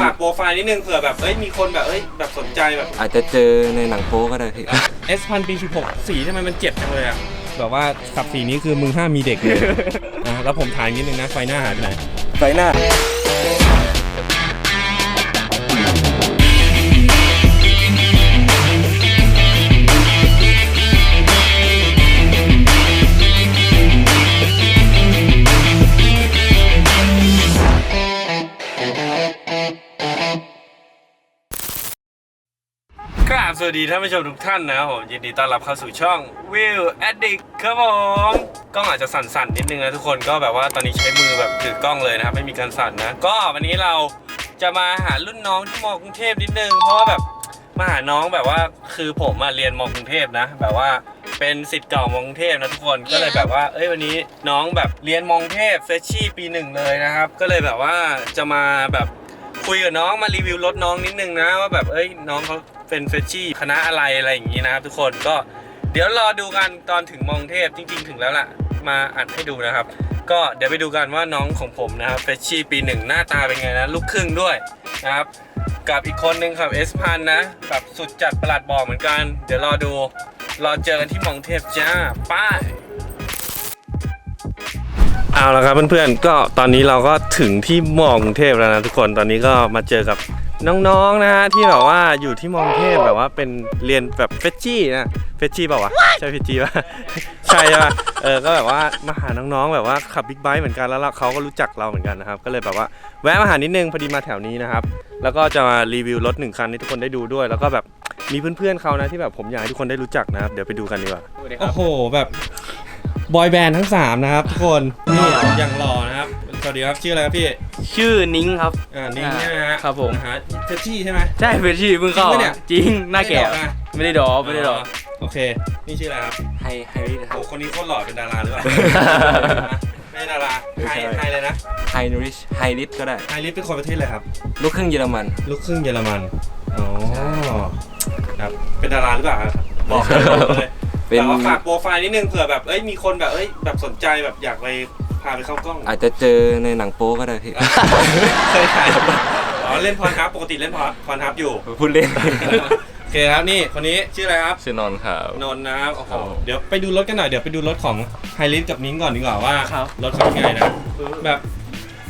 ฝากโปรไฟล์นิดนึงเผื่อแบบเอ้ยมีคนแบบเอ้ยแบบสนใจแบบอาจจะเจอในหนังโป๊ก็ได้พี่ S พันปี16สีทำไมมันเจ็บจังเลยอะแบบว่าขับสีนี้คือมึงห้ามมีเด็กเลยนะแล้วผมถ่ายนิดนึงนะไฟหน้าหายไปไหน ไฟหน้า สวัสดีท่านผู้ชมทุกท่านนะครับผมยินดีต้อนรับเข้าสู่ช่อง Will Addict ครับผมกล้องอาจจะสั่นๆนิดนึงนะทุกคนก็แบบว่าตอนนี้ใช้มือแบบถือกล้องเลยนะครับไม่มีการสั่นนะก็วันนี้เราจะมาหารุ่นน้องที่มอกรุงเทพนิดนึงเพราะว่าแบบมาหาน้องแบบว่าคือผมมาเรียนมอกรุงเทพนะ แบบว่าเป็นสิทธิ์เก่ามอกรุงเทพนะทุกคนก็เลยแบบว่าเอ้ยวันนี้น้องแบบเรียนมอกรุงเทพเฟชชี่ปีหนึ่งเลยนะครับก็เลยแบบว่าจะมาแบบ คุยกับน้องมารีวิวรถน้องนิดนึงนะว่าแบบเอ้ยน้องเขาเป็นเฟชชี่คณะอะไรอะไรอย่างนี้นะครับทุกคนก็เดี๋ยวรอดูกันตอนถึงมองเทพจริง ๆ ถึงแล้วล่ะ มาอัดให้ดูนะครับ ก็เดี๋ยวไปดูกันว่าน้องของผมนะครับเฟชชี่ปีหนึ่งหน้าตาเป็นไงนะลูกครึ่งด้วยนะครับกับอีกคนนึงครับเอสพันนะแบบสุดจัดประหลัดบอกเหมือนกัน เดี๋ยวรอดูรอเจอกันที่มองเทพจ้าป้าย เอาละครับเพื่อนๆก็ตอนนี้เราก็ถึงที่มอกรุงเทพแล้วนะทุกคนตอนนี้ก็มาเจอกับน้องๆนะฮะที่แบบว่าอยู่ที่มอกรุงเทพแบบว่าเป็นเรียนแบบเฟชชี่นะเฟชชี่เปล่าวะใช่เฟชชี่ปะใช่ปะเออก็แบบว่ามาหาน้องๆแบบว่าขับบิ๊กไบค์เหมือนกันแล้วเราเขาก็รู้จักเราเหมือนกันนะครับก็เลยแบบว่าแวะมาหานิดนึงพอดีมาแถวนี้นะครับแล้วก็จะมารีวิวรถหนึ่งคันให้ทุกคนได้ดูด้วย แล้วก็แบบมีเพื่อนๆเขานะที่แบบผมอยากให้ทุกคนได้รู้จักนะครับเดี๋ยวไปดูกันดีกว่าโอ้โหแบบบอยแบนด์ทั้ง 3 นะครับทุกคน นี่อย่างหล่อนะครับสวัสดีครับชื่ออะไรครับพี่ชื่อนิ้งครับอ่านิ้งใช่ไหมฮะครับผมนะฮะเฟชชี่ใช่ไหมใช่เป็นที่เพิ่งเข้าจริงปะเนี่ยจริงหน้าแก่ไม่ได้ดอกนะไม่ได้ดอกไม่ได้ดอกโอเคนี่ชื่ออะไรครับไฮไฮริสครัโอ้บคนนี้โคตรหล่อเป็นดาราหรือเปล่าไม่ใช่ดาราไฮไฮเลยนะไฮริชไฮริสก็ได้ไฮลิฟเป็นคนประเทศอะไรครับลูกครึ่งเยอรมันลูกครึ่งเยอรมันอ๋อครับเป็นดาราหรือเปล่าครับบอกเลยบอกเลยเป็นแต่ว่าฝากโปรไฟล์นิดนึงเผื่อแบบเอ้ยมีคนแบบเอ้ยแบบสนใจแบบอยากไป พาไปเข้ากล้องอาจจะเจอในหนังโป๊ก็ได้พี่ เคยถ่ายอ๋อเล่นพรฮับปกติเล่นพรพรฮับอยู่พูดเล่นโอเคครับนี่คนนี้ชื่ออะไรครับชื่อนนท์ครับ นนท์นะครับโอ้โหครับเดี๋ยวไปดูรถกันหน่อยเดี๋ยวไปดูรถของไฮริสกับนิ้งก่อนดีกว่าว่าครับ รถเขาเป็นไงนะแบบ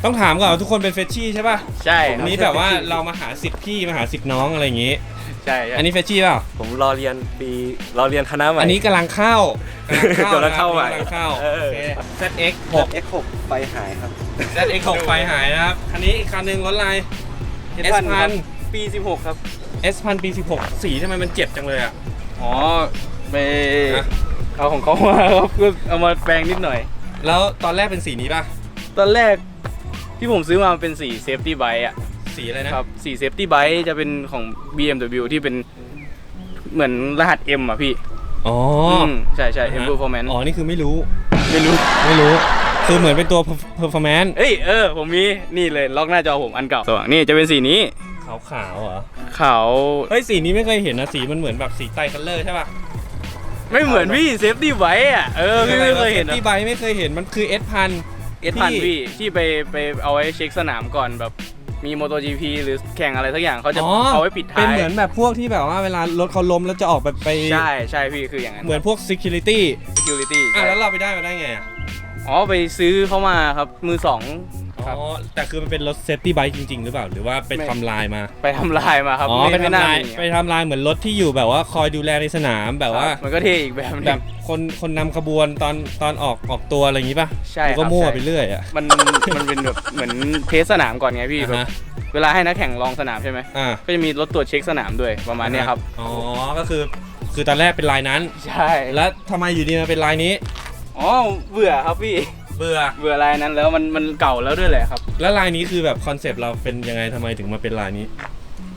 ต้องถามก่อนว่าทุกคนเป็นเฟชชี่ใช่ป่ะใช่อันนี้แบบว่าเรามาหาสิทธิ์พี่มาหาสิทธิ์น้องอะไรอย่างงี้ ใช่ใช่อันนี้เฟชชี่เปล่าผมรอเรียนปีรอเรียนคณะใหม่ อันนี้กำลังเข้ากำลังเข้ากำลังเข้าใหม่กำลังเข้าเออโอเค ZX 6 X6 ไฟหายครับ ZX 6ไฟหายนะครับ คันนี้อีกคันหนึ่งรถอะไร S พัน ปี 16 ครับ S พันปี 16 สีทำไมมันเจ็บจังเลยอะ อ๋อไปฮะ เอาของเขามาครับก็เอามาแปลงนิดหน่อย แล้วตอนแรกเป็นสีนี้ป่ะ ตอนแรกที่ผมซื้อมามันเป็นสีเซฟตี้ไบต์อะ สีอะไรนะครับสีเซฟตี้ไบต์จะเป็นของ BMW ที่เป็นเหมือนรหัส M อะพี่อ๋อมใช่ใช่ M Performance อ๋อ นี่คือไม่รู้ ไม่รู้ ไม่รู้ คือเหมือนเป็นตัว performance เอ้ยเออ ผมมีนี่เลยล็อกหน้าจอผมอันเก่าสว่างนี่จะเป็นสีนี้ ขาวขาวๆเหรอ ขาว เฮ้ย สีนี้ไม่เคยเห็นนะ สีมันเหมือนแบบสีไตรคัลเลอร์ใช่ป่ะ ไม่เหมือนพี่เซฟตี้ไว้อะเออพี่ไม่เคยเห็นที่ใบไม่เคยเห็น มันคือ S พันเอสพันพี่ที่ไปไปเอาไว้เช็คสนามก่อนแบบ มีม o โต GP หรือแข่งอะไรสักอย่างเขาจะอ๋อ เอาไว้ปิดเป็ท้านยเหมือนแบบพวกที่แบบว่าเวลารถเขาล้มแล้วจะออกไปไป ใช่ใช่พี่คืออย่างนั้น เหมือนพวก security security อะแล้วเราไปได้มาได้ไงอะ อ๋อไปซื้อเข้ามาครับมือสอง ครับอ๋อแต่คือมันเป็นรถ safety bike จริง ๆ หรือเปล่า หรือว่าไปไม่ ทำลายมา ไปทำลายมาครับอ๋อไปม่ทำลายม่ไปทำลายเหมือนรถที่อยู่แบบว่าคอยดูแลในสนามแบบว่ามันก็เท่อีกแบบหนึงแบบคนคนนำขบวนตอนตอนออกออกตัวอะไรอย่างงี้ป่ะใช่แล้วก็ครับมั่วใช่ไปเรื่อยอะมันมันเป็นแบบเหมือนเทสสนามก่อนไงพี่แบบอ่าฮะเวลาให้นักแข่งลองสนามใช่ไหมอ่าก็จะมีรถตรวจเช็คสนามด้วยประมาณเนี้ยครับ อ๋อก็คือคือตอนแรกเป็นลายนั้น ใช่แล้วทำไมอยู่ดีมาเป็นลายนี้ อ๋อเบื่อครับพี่ เบื่อ เบื่อลายนั้นแล้วมันมันเก่าแล้วด้วยแหละครับ แล้วลายนี้คือแบบคอนเซปต์เราเป็นยังไงทำไมถึงมาเป็นลายนี้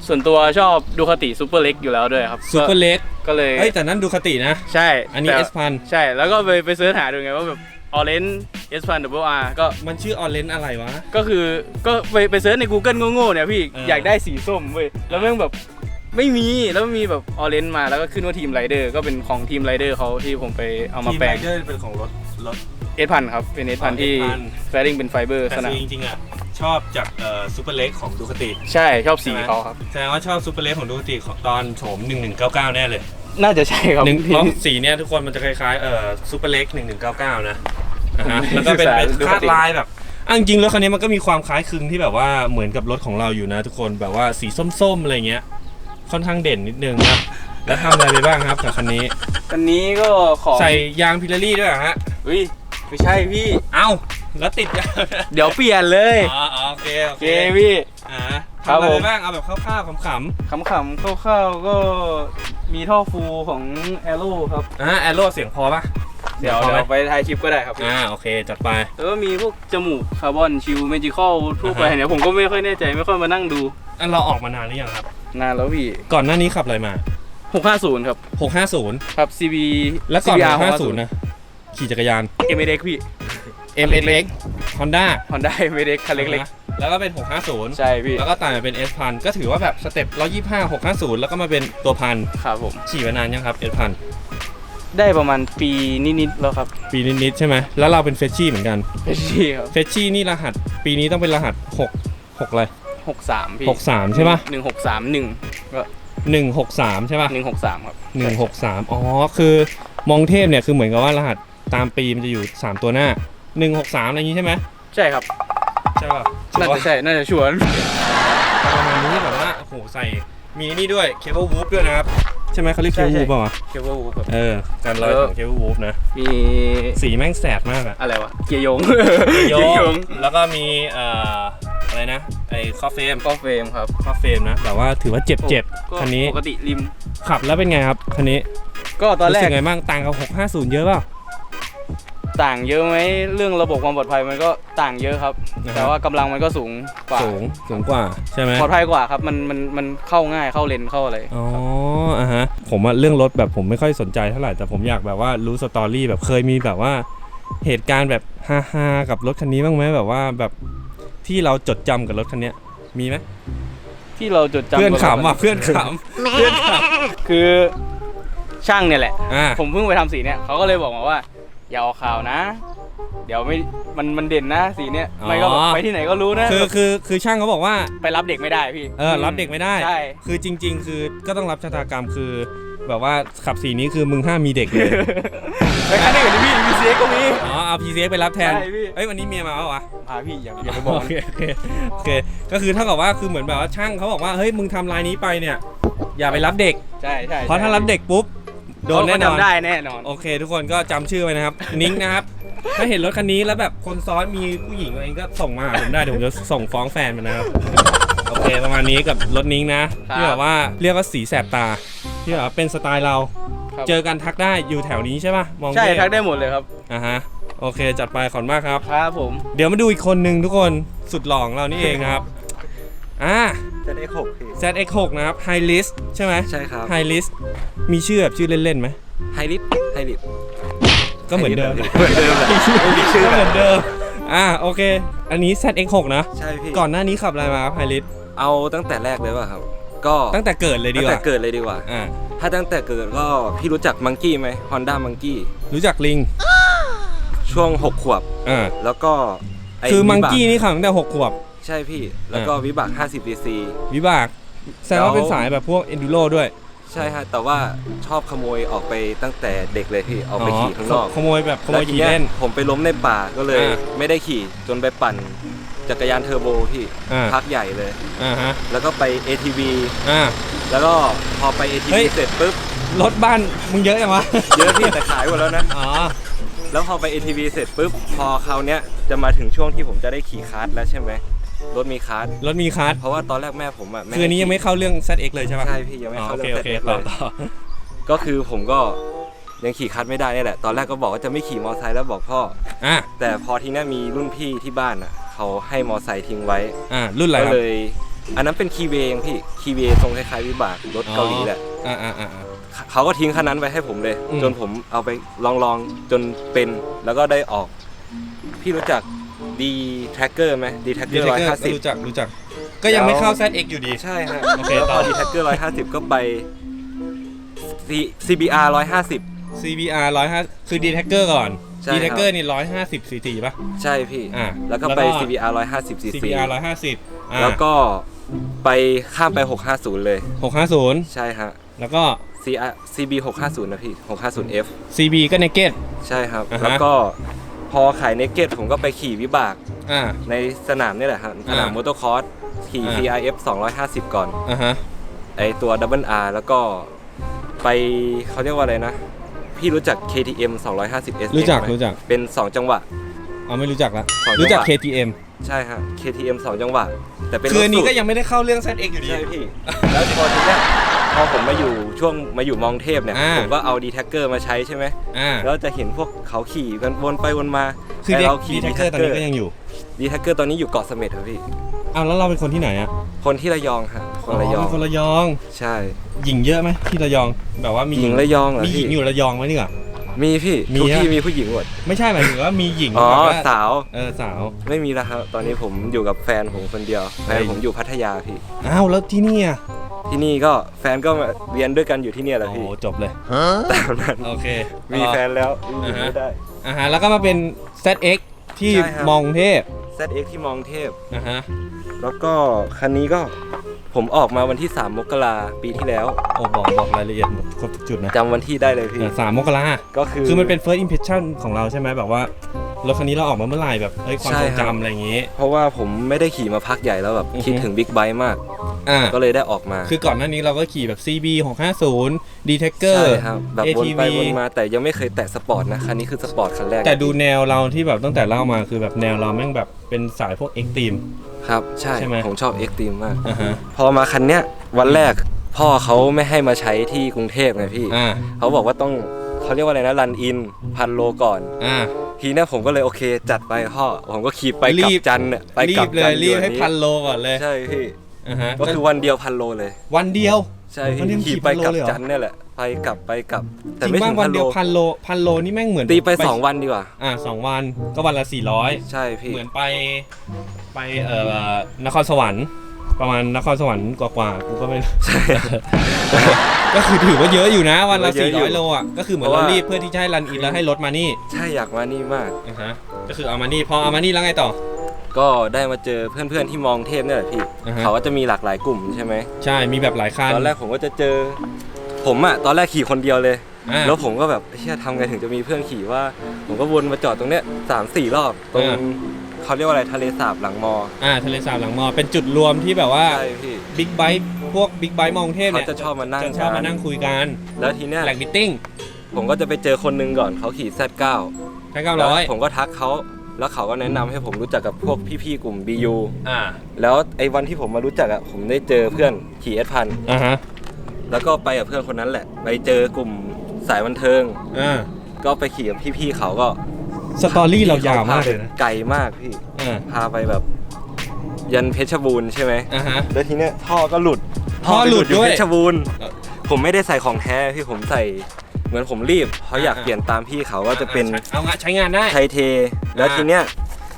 ส่วนตัวชอบดูคติซูเปอร์เล็กอยู่แล้วด้วยครับซูเปอร์เล็กก็เลยเฮ้ยแต่นั้นดูคตินะ ใช่อันนี้แต่ S พันใช่แล้วก็ไปไปเสิร์ชหาดูไงว่าแบบออเรนเอสพันดับเบิลอาร์ก็มันชื่อออเรนอะไรวะ ก็คือก็ไปไปเสิร์ชใน Google โง่ๆเนี่ยพี่เออออ ยากได้สีส้มเว้ยแล้วแม่งแบบไม่มีแล้วมีแบบออเรนมาแล้วก็ขึ้นว่าทีมไรเดอร์ก็เป็นของทีมไรเดอร์เขาที่ผมไปเอามาแปลงทีไเดอร์เป็นของรถรถ เอสพันครับ เป็นเอสพันอ๋อที่ S1000 แฟริงเป็นไฟเบอร์แต่สนามคือจริงๆอะชอบจากเอ่อซูเปอร์เล็กของดูคติใช่ชอบสีเขาครับ แสดงว่าชอบซูเปอร์เล็กของดูคติของตอนโฉม1199 แน่เลยน่าจะใช่ครับหนึ่งพี่เพราะสีเนี้ยทุกคนมันจะคล้ายๆเอ่อซูเปอร์เล็ก1199 นะอ่าฮะแล้วก็เป็นเป็นดูคติคาดลายแบบอะจริงๆแล้วคันนี้มันก็มีความคล้ายคลึงที่แบบว่าเหมือนกับรถของเราอยู่นะ ทุกคนแบบว่าสีส้มๆอะไรเงี้ยค่อนข้างเด่นนิดนึงนะแล้วทำอะไรไปบ้างครับกับคันนี้ อันนี้ก็ของใส่ยางพิลลารี่ด้วยเหรอฮะ อุ้ย ไม่ใช่พี่ เอ้าแล้วติดยางเดี๋ยวเปลี่ยนเลยอ๋ออ๋อโอเคโอโอเคเคพี่ อ่าครัทำบอะไรผมบ้างเอาแบบคร่าวๆขำขำๆคร่าวๆก็มีท่อฟูของ a อ r o ครับ ๆอ่าแอโร่เสียงพอปะเดี๋ยวพอไหมเดี๋ยวไปถ่ายคลิปก็ได้ครับพี่อ่าโอเคจัดไป แล้วก็มีพวกจมูกคาร์บอนชิลเมจิคอลทั่วไปอ่าฮะ เนี่ยผมก็ไม่ค่อยแน่ใจไม่ค่อยมานั่งดู อันเราออกมานานหรือยังครับ นานแล้วพี่ ก่อนหน้านี้ขับอะไรมา 650 ครับ 650 ครับ CB แล้วก่อน CBR 650 นะ ขี่จักรยาน เอเมเด็กพี่ MSX Honda Honda เอเมเด็กคันเล็กๆแล้วก็เป็น 650ๆใช่พี่ แล้วก็ต่างมาเป็น S พันก็ถือว่าแบบสเต็ป125 650 แล้วก็มาเป็นตัวพันครับผม ขี่มานานยังครับ S พันได้ประมาณปีนิดๆแล้วครับปีนิดๆใช่ไหมแล้วเราเป็นเฟชชี่เหมือนกันเป็นที่ครับเฟชชี่นี่รหัส ปีนี้ต้องเป็นรหัส 6 6อะไร63พี่63 ใช่ปะ1631ก็163 ใช่ปะ163ครับหนึ่งหกสามอ๋อ คือมองเทพเนี่ยคือเหมือนกับว่ารหัส ตามปีมันจะอยู่ 3 ตัวหน้า 163 อะไรอย่างนี้ใช่ไหมใช่ครับใช่ป่ะน่าจะใช่ น่าจะชัวร์ประมาณนี้แบบว่าโอ้โหใส่มีนี่ด้วยเคเบิลวูฟด้วยนะครับ ใช่ไหมเขาเรียกเคใช่เบิลใช่วูฟป่าวะเคเบิลครับเออการลอยของเคเบิลวูฟนะ มีสีแม่งแสบมากอะอะไรวะ เกียร์ยงโยเกียร์ยงงแล้วก็มีเอ่ออะไรนะไอ้คอเฟมก็เฟรมครับคอเฟมนะแต่ว่าถือว่าเจ็บเจ็บก็คันนี้ปกติริมขับแล้วเป็นไงครับคันนี้ก็ตอนแรรู้กสึไงบ้างต่างกับ650 เยอะเปล่า ต่างเยอะไหมเรื่องระบบความปลอดภัยมันก็ต่างเยอะครับ นะครับ แต่ว่ากำลังมันก็สูงกว่าสูงสูงกว่าใช่ไหมปลอดภัยกว่าครับมันมันมันเข้าง่ายเข้าเลนเข้าอะไรอ๋ออะฮะผมอะเรื่องรถแบบผมไม่ค่อยสนใจเท่าไหร่แต่ผมอยากแบบว่ารู้สตอรี่แบบเคยมีแบบว่า เหตุการณ์แบบฮาๆกับรถคันนี้บ้างไหมแบบว่าแบบที่เราจดจำกับรถคันเนี้ยมีไหมที่เราจดจำเพื่อนกับขำอะเพื่อนขำเพื่อนขคือช่างเนี่ยแหละำอ่า ผมเพิ่งไปทำสีเนี่ยเขาก็เลยบอกมาว่า อย่าออกข่าวนะ เดี๋ยวไม่มันมันเด่นนะสีเนี่ยไม่ก็แบบไปที่ไหนก็รู้นะคือคือคือช่างเขาบอกว่า ไปรับเด็กไม่ได้พี่เออรับเด็กไม่ได้ ใช่ คือจริง ๆ คือก็ต้องรับชะตากรรมคือ แบบว่าขับสีนี้คือมึงห้ามมีเด็กเลย ไปคันอื่นดิพี่มีซีก็มี อ๋อเอา PCX ไปรับแทน ใช่พี่ เอ้ยวันนี้เมียมาปะวะ พาพี่อย่าอย่าไปบอกโอเคโอเคโอเค ก็คือเท่ากับว่าคือเหมือนแบบว่าช่างเขาบอกว่าเฮ้ยมึงทำลายนี้ไปเนี่ย อย่าไปรับเด็ก ใช่ใช่เพราะถ้ารับเด็กปุ๊บ โดนแน่นอนเขาจำได้แน่นอน โอเค ทุกคนก็จำชื่อไว้นะครับ นิ้งนะครับ ถ้าเห็นรถคันนี้แล้วแบบคนซ้อนมีผู้หญิงอะไรก็ส่งมาหาผมได้เดี๋ยวผมจะส่งฟ้องแฟนมันนะครับ โอเค ประมาณนี้กับรถนิ้งนะ ที่แบบว่าเรียกว่าสีแสบตา ที่แบบว่าเป็นสไตล์เรา ครับ เจอกันทักได้อยู่แถวนี้ใช่ป่ะ มองใช่เทพทักได้หมดเลยครับอะฮะ โอเค จัดไปขอบคุณมากครับ ครับผม เดี๋ยวมาดูอีกคนนึงทุกคน สุดหล่อของเรานี่เองนะครับ อ่า จะได้หกพี่ ZX6 นะครับ High List ใช่ไหม ใช่ครับ High List มีชื่อแบบชื่อเล่นๆไหม ไฮริสไฮริสก็เหมือนเดิมเหมือนเดิมแหละมีชื่อก็แบเหมือบนเดิม อ่าโอเค อันนี้ ZX6 นะ ใช่พี่ก่อนหน้านี้ขับอะไรมาครับ High List เอาตั้งแต่แรกเลยป่ะครับ ก็ตั้งแต่เกิดเลยดีตั้งกแต่ว่าเกิดเลยดีกว่า อ่า ถ้าตั้งแต่เกิดก็พี่รู้จักมังกี้ไหม Honda Monkey รู้จักลิง ช่วง 6 ขวบ อ่า แล้วก็ไคือมังวิบากกี้นี่ขับตั้งแต่6ขวบ ใช่พี่ แล้วก็วิบาก 50 cc วิบากแสดงว่าแล้วเป็นสายแบบพวก Enduro ด้วย ใช่ฮะแต่ว่าชอบขโมยออกไปตั้งแต่เด็กเลยพี่ออกไปขี่ข้างนอกขโมยแบบขโมแล้วยทีขี่เนี้ยเล่นผมไปล้มในป่าก็เลยอ่าไม่ได้ขี่จนไปปั่นจักรยานเทอร์โบพี่อ่าพักใหญ่เลยอ่าฮะแล้วก็ไป ATV อ่าแล้วก็พอไปเฮ้ ATV ยเสร็จปุ๊บรถบ้านมึงเยอะจังวะเยอะพี่แต่ขายหมดแล้วนะอ๋อแล้วพอไป ATV เสร็จปุ๊บพอคราวเนี้ยจะมาถึงช่วงที่ผมจะได้ขี่คาร์ทแล้วใช่ไหม รถมีคาร์ทรถมีคาร์ดเพราะว่าตอนแรกแม่ผมอะคืออันนี้ยังไม่เข้าเรื่อง ZX เลยใช่ปะใช่พี่ยังไม่อ๋อเข้าโอเคเรื่โอองเคเสร็จต่เลอยต่อ ก็คือผมก็ยังขี่คาร์ทไม่ได้นี่แหละตอนแรกก็บอกว่าจะไม่ขี่มอไซค์แล้วบอกพ่อ อะแต่พอทีเนี้ยมีรุ่นพี่ที่บ้านอะเขาให้มอไซค์ทิ้งไว้ อะรุ่นอะไรก็ครับเลย อันนั้นเป็นคีเวเองพี่คีเวทรงคล้ายๆวิบากรถเกาหลีแหละอ่าอ่าอ่าอ่าเขาก็ทิ้งคันนั้นไว้ให้ผมเลย อืม จนผมเอาไปลองลองๆจนเป็นแล้วก็ได้ออก พี่รู้จัก ดีแท็กเกอร์ไหมดีแท็กเกดีอร์เทร้อยเกอห้าร์สิบ รู้จักรู้จัก ก็ยังไม่เข้า ZX อยู่ดี ใช่ฮะโอเคแล้วต่พออดีแท็กเกอร์ร้อยห้าสิบก็ไป CBR ร้อยห้าสิบ CBR 105คือ d t a c k e r ก่อน ใช่ดีคแท็รับกเกอร์นี่ร้อยห้าสิบซีซีป่ะ ใช่พี่ อ่าแล้วก็แล้วก็ไป CBR 150 cc CBR ร้อยห้าสิบแล้วก็ไปข้ามไป650เลยหกห้าศูนย์ใช่ฮะ แล้วก็ CR CB 650นะพี่ 650F CB ก็ Naked ใช่ครับ อ่าฮะ แล้วก็ พอขายเนกเก็ตผมก็ไปขี่วิบากอ่า ในในสนามนี่แหละครับสนามอ่ามมอเตอร์คอร์สขี่ อ่า CRF 250 ก่อน อ่าฮะ ไอตัว Double R แล้วก็ไปเขาเรียกว่าอะไรนะ พี่รู้จัก KTM 250 S รู้จักไหมรู้จัก เป็น 2 จังหวะ เอาไม่รู้จักละสองจังหวะ รู้จัก KTM ใช่ฮะ KTM 2 จังหวะ แต่เป็นคืออันนี้รถสูก็ตรยังไม่ได้เข้าเรื่อง ZX อยู่ดี ใช่พี่ แล้วพอทีเนี้ย พอผมมาอยู่ช่วงมาอยู่มองเทพเนี่ย อ่า ผมก็เอา d t แท c เกอร์มาใช้ใช่ไหมอ่าแล้วจะเห็นพวกเขาขี่กันวนไปวนมาคือแต่เด็กเราดีขี่แท็ d ก t เกอแทร์ c ตอนเกอนี้ร์ก็ยังอยู่ d t แท c เกอร์ตอนนี้อยู่เกาะเสม็ดครับพี่ อ้าวแล้วเราเป็นคนที่ไหนอะคนที่ระยองฮะคนระยองเป็นคนระยองใช่ หญิงเยอะไหมที่ระยองแบบว่ามีหญิงระยองเหรอมีหญิพี่งอยู่ระยองไหมนี่อะมีพี่มีทุกฮะ ที่มีผู้หญิงหมดไม่ใช่หมายถึงว่ามีหญิงอ๋อแบบว่าสาวเออสาว ไม่มีแล้วครับตอนนี้ผมอยู่กับแฟนผมคนเดียวแฟนเฮ้ยผมอยู่พัทยาพี่อ้าวแล้วที่นี่อะ ที่นี่ก็แฟนก็มาเรียนด้วยกันอยู่ที่เนี่ยแหละโอ้พี่โหจบเลย ตามนั้นโอเคมีแฟนแล้วอยู่อ่าฮะไม่ได้ อ่าฮะแล้วก็มาเป็น ZX ที่ใช่ครับ มองเทพ ZX ที่มองเทพ อ่าฮะ แล้วก็คันนี้ก็ผมออกมาวันที่ 3 มกราปีที่แล้วโอ้บอกบอกรายละเอียดหมดครบทุกจุดนะจำวันที่ได้เลยพี่ อะสามมกราก็คือ คือมันเป็น first impression ของเราใช่ไหมแบบว่า รถคันนี้เราออกมาเมื่อไหร่แบบเอ้ยความใช่ทรงครับจำอะไรอย่างงี้ เพราะว่าผมไม่ได้ขี่มาพักใหญ่แล้วแบบอือฮึคิดถึงบิ๊กไบค์มาก อ่า ก็เลยได้ออกมา คือก่อนหน้านี้เราก็ขี่แบบ CB 650 d t a c k e r ใช่ครับแบบวน ATV ไปวนมาแต่ยังไม่เคยแตะสปอร์ตนะคันนี้คือสปอร์ตคันแรก แต่ดูแนวเราที่แบบตั้งแต่เล่ามาคือแบบแนวเราแม่งแบบเป็นสายพวก extreme ครับ ใช่ใช่ไหมผมชอบเอ็กตีมมากอ่าฮะพอมาคันเนี้ยวันแรกพ่อเขาไม่ให้มาใช้ที่กรุงเทพไงพี่อ่าเขาบอกว่าต้อง เขาเรียกว่าอะไรนะรันอินพันโลก่อน อ่า ทีเนี้ยผมก็เลยโอเค จัดไปพ่อผมก็ขี่ไปกรีลับบจันทร์เนี่ยไปรีกลับบเลจัยนทร์รีบดือให้นี้พันโลก่อนเลยใช่พี่อ่าฮะก็คือวันเดียวพันโลเลย วันเดียว ใช่วันเดียวพี่ขี่ขี่ไปพันโลกลับเลยเหรอ จันทร์เนี่ยแหละไปกลับไปกลับ แต่จริงไม่บ้าถึงงวันพันเดีโลยวพันโลพันโลนี่แม่งเหมือนตีไปสองวันดีกว่า อ่าสองวันก็วันละ400ใช่พี่เหมือนไปไปเอ่อนครสวรรค์ ประมาณนครสวรรค์กว่าๆกูก็ไม่ใช่ก็คือถือว่าเยอะอยู่นะวันละเยอะอยู่400โลอะก็คือเหมือนเพราะเราว่า รีบเพื่อที่จะให้รันอินแล้วให้รถมานี่ใช่อยากมานี่มากอ่าฮะก็คือเอามานี่พอเอามานี่แล้วไงต่อ ก็ได้มาเจอเพื่อนๆที่มองเทพเนี่ยแหละพี่ อ่าฮะ เขาก็จะมีหลากหลายกลุ่มใช่ไหม ใช่มีแบบหลายคันตอนแรกผมก็จะเจอ ผมอะตอนแรกขี่คนเดียวเลย อ่า แล้วผมก็แบบเชี่ยทำไงถึงจะมีเพื่อนขี่ว่า ผมก็วนมาจอดตรงเนี้ยสามสี่รอบตรงอ่า เขาเรียกว่าอะไรทะเลสาบหลังมออ่าทะเลสาบหลังมอเป็นจุดรวมที่แบบว่าใช่พี่บิ๊กไบค์พวกบิ๊กไบค์มองเทพเขาเนี่ยจะชอบมานั่งจะชอบมานั่งคุยกันแล้วทีเนี้ยแหลกมิทติ้งผมก็จะไปเจอคนหนึงก่อนเขาขี่ Z9 แค่เก้าร้อยผมก็ทักเขาแล้วเขาก็แนะนำให้ผมรู้จักกับพวกพี่ๆกลุ่ม BU อ่าแล้วไอ้วันที่ผมมารู้จักอะผมได้เจอเพื่อนขี่เอสพัน อ่าฮะ แล้วก็ไปกับเพื่อนคนนั้นแหละ ไปเจอกลุ่ม สายบันเทิง อ่าก็ไปขี่กับพี่ๆเขาก็สตอรี่เรายาวมากเลยนะไกลมากพี่ อ่าพาไปแบบ ยันเพชรบูรณ์ใช่ไหมอ่าฮะ แล้วทีเนี้ยท่อก็หลุดท่อหลุดไปอยู่ด้วย เพชรบูรณ์เออผมไม่ได้ใส่ของแท้พี่ผมใส่เหมือนผมรีบเพราะอยากอ่าเปลี่ยนตามพี่เขาว่าจะเป็นเอางะใช้งานได้ไทเท แล้วอ่าทีเนี้ย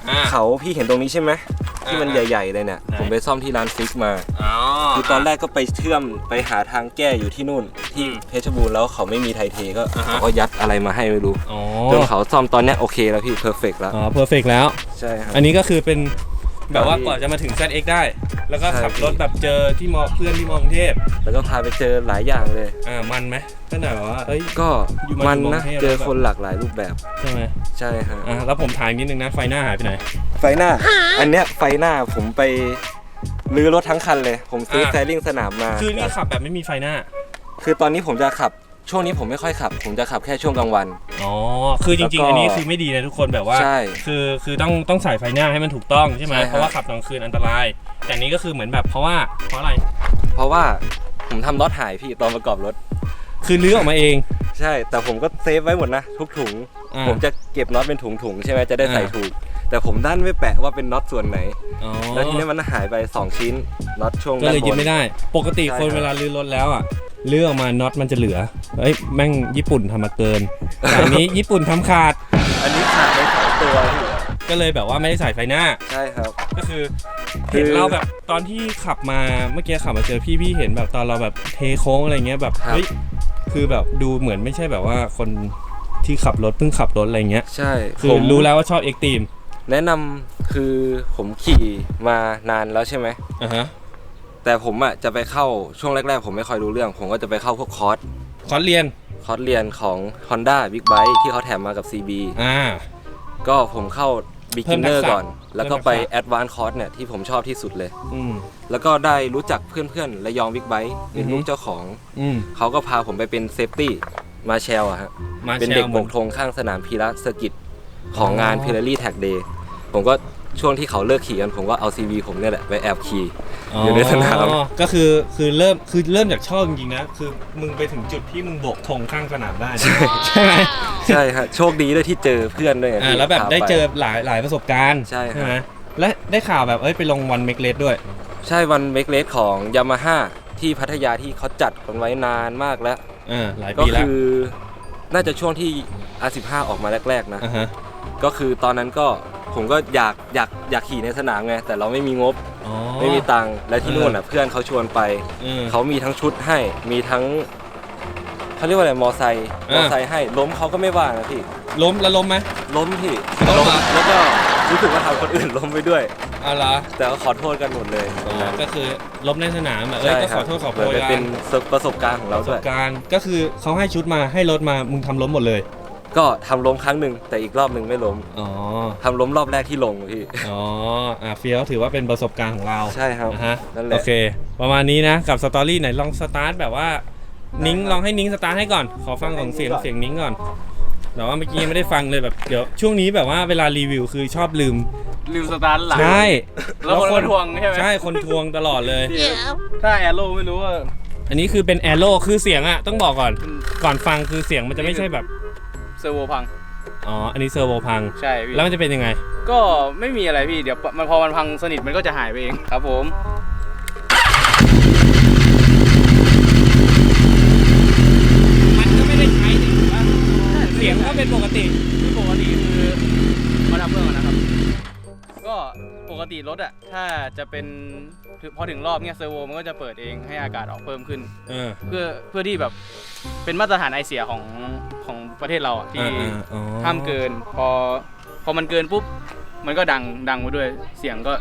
อ่าเขาพี่เห็นตรงนี้ใช่ไหม ที่มันอ่าใหญ่ ๆ เลยเนี่ย ไหน ผมไปซ่อมที่ร้านฟิกมา อ๋อ คือตอนแรกก็ไปเชื่อมไปหาทางแก้อยู่ที่นู่น ที่อืมเพชรบูรณ์แล้วเขาไม่มีไทเทก็อ่าฮะ เขาก็ยัดอะไรมาให้ไม่รู้อ๋อจนเขาซ่อมตอนเนี้ยโอเคแล้วพี่เพอร์เฟกแล้ว อ๋อเพอร์เฟกแล้ว ใช่ครับ อันนี้ก็คือเป็นแบบว่าตอนที่ก่อนจะมาถึง ZX ได้ แล้วก็ใช่ขับรถแบบเจอที่มอเพื่อนที่มอกรุงเทพแล้วก็พาไปเจอหลายอย่างเลย อ่ามันไหมตั้งแต่แบบว่าเอ้ย ก็อยู่มามันอยู่กรุนะงเทพ เจอแล้วแบบคนหลากหลายรูปแบบ ใช่ไหมใช่ฮะ อ่าแล้วผมถามอีกนิดนึงนะไฟหน้าหายไปไหน ไฟหน้า อันเนี้ยไฟหน้าผมไปรื้อรถทั้งคันเลย ผมซื้ออ่าไซลิ่งสนามมาคือนี่ขับแบบไม่มีไฟหน้า คือตอนนี้ผมจะขับช่วงนี้ผมไม่ค่อยขับ ผมจะขับแค่ช่วงกลางวัน อ๋อ คือจริง ๆ แล้วก็อันนี้คือไม่ดีนะทุกคนแบบว่า ใช่คือ คือต้อง ต้องใส่ไฟหน้าให้มันถูกต้องใช่ไหมใช่ครับ เพราะว่าขับกลางคืนอันตราย แต่อันนี้ก็คือเหมือนแบบเพราะว่า เพราะอะไร เพราะว่าผมทำน็อตหายพี่ตอนประกอบรถ คือลื้อออกมาเอง ใช่ แต่ผมก็เซฟไว้หมดนะทุกถุง อ่า ผมจะเก็บน็อตเป็นถุงๆใช่ไหมจะได้ใส่อ่าถูก แต่ผมด้านไม่แปะว่าเป็นน็อตส่วนไหน อ๋อแล้วทีนี้มันหายไป 2 ชิ้นน็อตช่วงก็เลยด้านบยึดน ไม่ได้ ปกติใช่คนครับ เวลาลื้อรถแล้วอะลื้อออกมาน็อตมันจะเหลือเอ้ยแม่งญี่ปุ่นทำมาเกินแต่อันนี้ ญี่ปุ่นทำขาดอันนี้ขาดไปสองตัวพี่ก็เลยแบบว่าไม่ได้ใส่ไฟหน้า ใช่ครับ ก็คือคือ เห็นเราแบบตอนที่ขับมาเมื่อกี้ขับมาเจอพี่พี่เห็นแบบตอนเราแบบเทโค้งอะไรเงี้ยแบบครับเฮ้ยคือแบบดูเหมือนไม่ใช่แบบว่าคน ที่ขับรถเพิ่งขับรถอะไรเงี้ยใช่คือผมรู้แล้วว่าชอบเอ็กตีมแนะนำคือผมขี่มานานแล้วใช่ไหม อะฮะแต่ผมอะจะไปเข้าช่วงแรกๆ ผมไม่ค่อยรู้เรื่อง ผมก็จะไปเข้าพวกคอร์สคอร์สเรียนคอร์สเรียนของ Honda Big Bike ที่เขาแถมมากับ CB อ่า ก็ผมเข้าเพิ่มทั beginner กษะก่อน แล้วก็ไปเพิ่มทักษะ advanced course เนี่ยที่ผมชอบที่สุดเลย อืม แล้วก็ได้รู้จักเพื่อนๆระยองบิ๊กไบค์เป็นอือฮึ ลูกเจ้าของ อืม เขาก็พาผมไปเป็นเซฟตี้ มาเชลอะฮะมาเป็นแชเด็กร์โบหมือกธงข้างสนามพีระเซอร์กิตของอ๋องานพิล a รี่แท็กเดย์ผมก็ช่วงที่เขาเลิกขี่กันผมก็เอา CV ผมเนี่ยแหละไปแอบขี่อยู่ในสนามก็คือคือเริ่มคือเริ่มจากชอบจริงๆนะ คือมึงไปถึงจุดที่มึงโบกธงข้างสนามได้นะใช่ไหมใช่ฮะโชคดีด้วยที่เจอเพื่อนด้วยไงอ่าที่แล้วแบบพาได้ปเจอหลายหลายประสบการณ์ใช่ครับไหมและได้ข่าวแบบเอ้ยไปลงวันเมกเลสด้วย ใช่วันเมกเลสของยามาฮ่าที่พัทยาที่เขาจัดกันไว้นานมากแล้ว อ่าหลายก็ปีแล้วคือน่าจะช่วงที่ R15 ออกมาแรก ๆ นะ อ่าฮะก็คือตอนนั้นก็ผมก็อยากอยากอยากขี่ในสนามไง แต่เราไม่มีงบอ๋อไม่มีตังค์และที่เออนู่นอะเพื่อนเขาชวนไปอืมเขามีทั้งชุดให้ มีทั้งเขาเรียกว่าอะไร มอไซค์เออมอไซค์ให้ ล้มเขาก็ไม่ว่านะพี่ ล้มแล้วล้มไหมล้มพี่ ล้มเหรอ แล้วก็ รู้สึกว่าทำคนอื่นล้มไปด้วยอ๋อเหรอแต่ก็ขอโทษกันหมดเลยอ๋อก็คือล้มในสนามอะเอ้ยก็ขอโทษขอเหโพมือนยไปกัเป็นนประสบการณ์ของเราประสด้วบย การณ์ก็คือเขาให้ชุดมาให้รถมามึงทำล้มหมดเลยก็ทำล้มครั้งหนึ่งแต่อีกรอบหนึ่งไม่ล้มอ๋อทำล้มรอบแรกที่ลงพี่ อ๋ออะเฟียวถือว่าเป็นประสบการณ์ของเราใช่ครับอะฮะนั่นแหละ โอเค ประมาณนี้นะกับสตอรี่ไหนลองสตาร์ทแบบว่านิ้งลองให้นิ้งสตาร์ทให้ก่อน ขอฟังของเสียงเสียงนิ้งก่อน แต่ว่าเมื่อกี้ยังไม่ได้ฟังเลยแบบเดี๋ยวช่วงนี้แบบว่าเวลารีวิวคือชอบลืมลืมสตาร์ทหลังใช่แล้วคนมาทวงใช่ไหมใช่คนทวงตลอดเลย ถ้าแอโร่ไม่รู้ว่าอันนี้คือเป็นแอโร่คือเสียงอะต้องบอกก่อนก่อนฟังคือเสียงมันจะไม่ใช่แบบเซอร์โวพังอ๋ออันนี้เซอร์โวพังใช่พี่แล้วมันจะเป็นยังไง ก็ไม่มีอะไรพี่เดี๋ยวมันพอมันพังสนิทมันก็จะหายไปเองครับผม มันก็ไม่ได้ใช้นี่ถูกปะเสียงก็เป็นปกติ ที่ปกติคือมาดับเครื่องก่อนนะครับ ก็ปกติรถอะถ้าจะเป็นถึงพอถึงรอบเนี้ยเซอร์โวมันก็จะเปิดเองให้อากาศออกเพิ่มขึ้น เออเพื่อเพื่อที่แบบเป็นมาตรฐานไอเสียของของประเทศเราอะที่อ่าๆอ๋อห้ามเกิน พอพอมันเกินปุ๊บมันก็ดังดังไปด้วยเสียงก็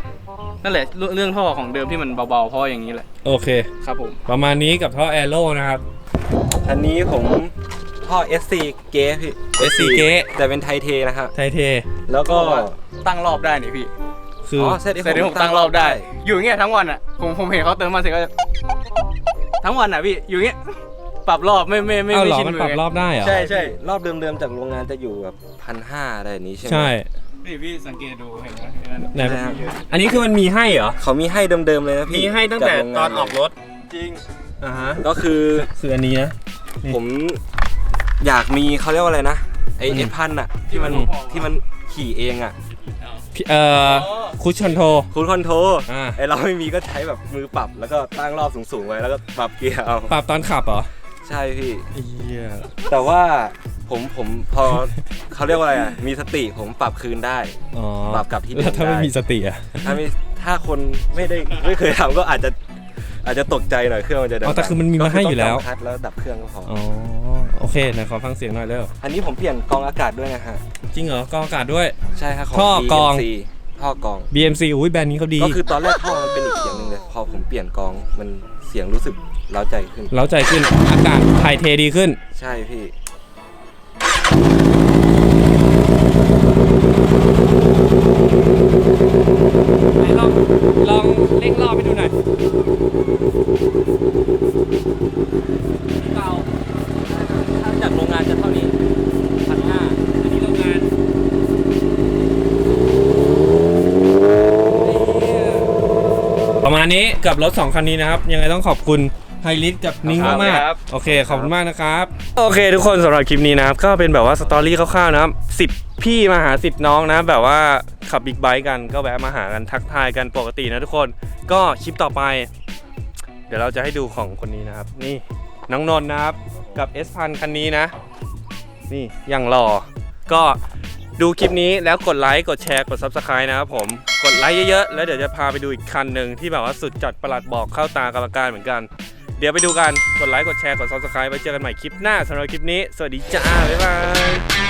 นั่นแหละเรื่องเรื่องท่อของเดิมที่มันเบาๆเพราะอย่างนี้แหละโอเค ครับผม ประมาณนี้กับท่อแอโร่นะครับ อันนี้ผม ท่อ SC เกพี่ SC เก๊ แต่เป็นไทเทนะครับ ไทเท แล้วก็ตั้งรอบได้นี่พี่คืออ อ๋อเซตเซตที่ผมตั้งรอบได้ อยู่อย่างเงี้ยทั้งวันอะผมผมเห็นเขาเติมมาเสร็จก็จะทั้งวันอะพี่อยู่อย่างเงี้ยปรับรอบไม่ไม่ไม่เอ้าไม่เหรอชินมันมืปรับไงรอบได้เหรอใช่ใช่รอบเดิมๆจากโรงงานจะอยู่แบบพันห้าอะไรแบบนี้ใช่ไหมใช่นี่พี่สังเกตดูเห็นไหมไหนใช่ครับอันนี้คือมันมีให้เหรอ เขามีให้เดิมๆเลยนะพี่มีให้ตั้งแต่จากโรงตงาอนออกรถ จริง อ่าฮะ ก็คือคืออันนี้นะนี่ผม อยากมีเขาเรียกว่าอะไรนะไออืม เอ็พันอะที่มันอืมที่มันขี่เองอะพี่เอ่อคุชชอนโท คุณคอนโทรอ่า ไอเราไม่มีก็ใช้แบบมือปรับแล้วก็ตั้งรอบสูงๆไว้แล้วก็ปรับเกียร์เอาปรับตอนขับเหรอใช่พี่เหี้ยแต่ว่าผมผมพอ เขาเรียกว่าอะไรอะมีสติผมปรับคืนได้ อ๋อปรับกลับที่เดิมแล้วถ้าไม่ได้ มีสติอะถ้าไม่ถ้าคนไม่ได้ไม่เคยทำก็อาจจะอาจจะตกใจหน่อยเครื่องมันจะดังอ๋อแต่คือมันมีมาให้อยู่แล้ว ก็คืต้งจำคัดแล้วดับเครื่องก็พอออ๋อ โอเคไหนขอฟังเสียงหน่อยเร็วอันนี้ผมเปลี่ยนกรองอากาศด้วยนะฮะ จริงเหรอกรองอากาศด้วย ใช่ครับของ ท่อกรอง BMC ท่อกรอง BMC อุ้ยแบรนด์นี้เขาดีก็คือตอนแรกท่อมันเป็นอีกเสียงหนึ่งเลย พอผมเปลี่ยนกรองมันเสียงรู้สึกเล้าใจขึ้น เล้าใจขึ้นอากาศถ่ายเทดีขึ้น ใช่พี่ ลองลองเร่งรอบไปดูหน่อยเบา ถ้าจากโรงงานจะเท่านี้พันห้า อันนี้โรงงานประมาณนี้กับรถ 2 คันนี้นะครับ ยังไงต้องขอบคุณไฮริสกับนิ้งครับมากครับๆโอเค ขอบคุณมากนะครับ โอเค ทุกคนสำหรับคลิปนี้นะครับ ก็เป็นแบบว่าสตอรี่คร่าวๆนะครับสิทธิ์พี่มาหาสิทธิ์น้องนะ แบบว่าขับบิ๊กไบค์กันก็แวะมาหากันทักทายกันปกตินะทุกคนก็คลิปต่อไป เดี๋ยวเราจะให้ดูของคนนี้นะครับ นี่น้องนนท์นะครับ กับ S พันคันนี้นะ นี่อย่างหล่อก็ ดูคลิปนี้แล้วกดไลค์กดแชร์กด Subscribe นะครับผมกดไลค์เยอะๆ แล้วเดี๋ยวจะพาไปดูอีกคันหนึ่งที่แบบว่าสุดจัดประหลัดบอกเข้าตากรรมการเหมือนกัน เดี๋ยวไปดูกัน กดไลค์กดแชร์กด subscribe ไว้เจอกันใหม่คลิปหน้าสำหรับคลิปนี้ สวัสดีจ้า บ๊ายบาย